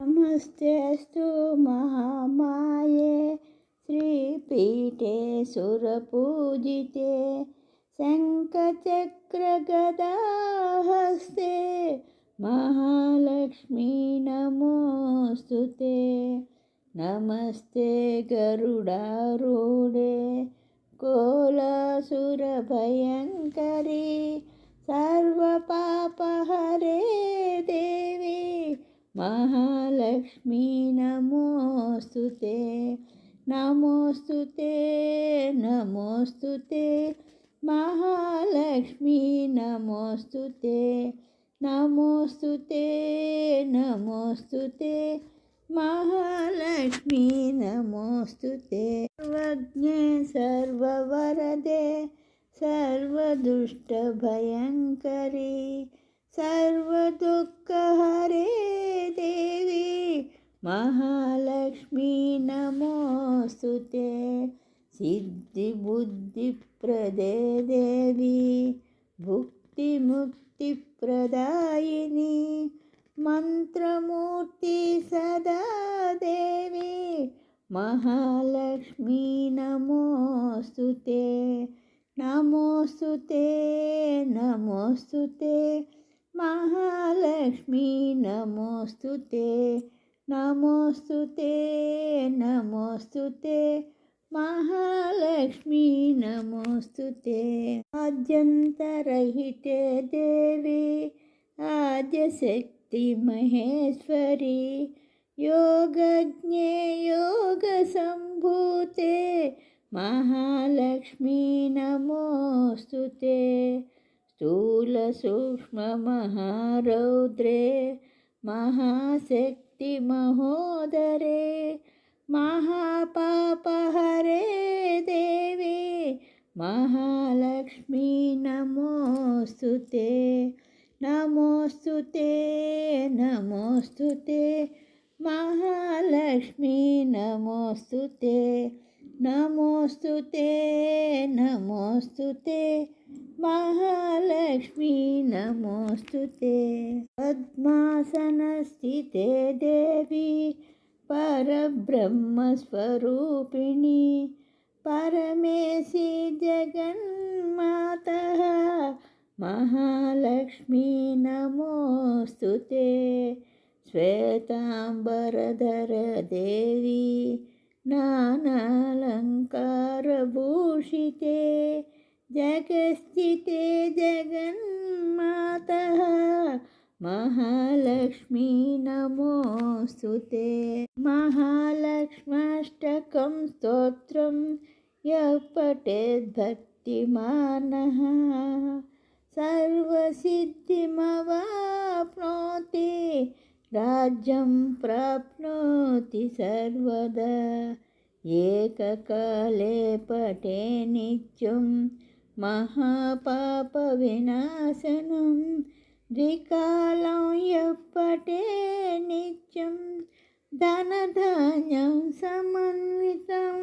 నమస్తేస్తు మహామాయే. శ్రీపీఠే సురపూజితే శంఖచక్రగదాహస్తే మహాలక్ష్మీ నమోస్తు నమస్తే గరుడారూఢే కోలాసురభయంకరీ महालक्ष्मी नमोऽस्तु ते नमोऽस्तु ते नमोऽस्तु ते। महालक्ष्मी नमोऽस्तु ते नमोऽस्तु ते नमोऽस्तु ते। महालक्ष्मी नमोऽस्तु ते। सर्वज्ञे, सर्ववरदे सर्वदुष्टभयङ्करी మహాలక్ష్మీ నమోస్తు సిద్ధిబుద్ధిప్రదే దేవి. భుక్తిముక్తిప్రదాయిని మంత్రమూర్తి సదా దేవి. మహాలక్ష్మీ నమోస్తు నమోస్తు నమోస్తు మహాలక్ష్మీ నమోస్తు నమోస్తు నమోస్తు మహాలక్ష్మీ నమోస్తు ఆద్యంతరహితే దేవి ఆద్యశక్తి మహేశ్వరి యోగజ్ఞే యోగ సంభూతే మహాలక్ష్మీ నమోస్తు స్థూల సూక్ష్మ మహారౌద్రే మహాశక్తి ಶಕ್ತಿ ಮಹೋದರೆ ಮಹಾಪಾಪಹರೇ ದೇವಿ ಮಹಾಲಕ್ಷ್ಮಿ ನಮೋಸ್ತು ತೇ ನಮೋಸ್ತು ತೇ ನಮೋಸ್ತು ತೇ ಮಹಾಲಕ್ಷ್ಮಿ ನಮೋಸ್ತು ತೇ నమోస్తు నమోస్తు మహాలక్ష్మీ నమోస్తు పద్మాసనస్థితే దేవి పరబ్రహ్మస్వరూపిణి పరమేశి జగన్మాత మహాలక్ష్మీ నమోస్తు శ్వేతాంబరధర దేవి नानालङ्कारभूषिते जगस्थिते जगन्मातः महालक्ष्मी नमोऽस्तु ते। महालक्ष्माष्टकं स्तोत्रं यः पठेद्भक्तिमानः सर्वसिद्धिमवाप्नोति राज्यं प्राप्नोति सर्वदा एककाले पठे नित्यं महापापविनाशनं द्विकालं यः पठे नित्यं धनधान्यं समन्वितं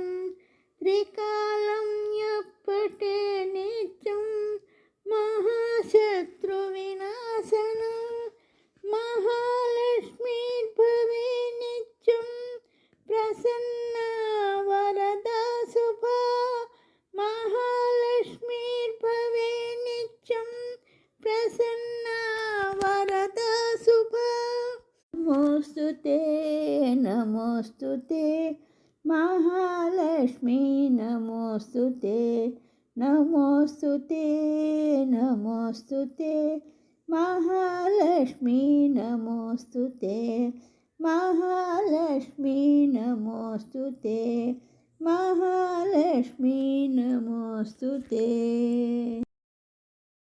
त्रिकालं यः पठे నమోస్తు నమోస్తు మహాలక్ష్మి నమోస్తు నమోస్తు నమోస్తు మహాలక్ష్మి నమోస్తు మహాలక్ష్మి నమోస్తు మహాలక్ష్మి నమోస్తు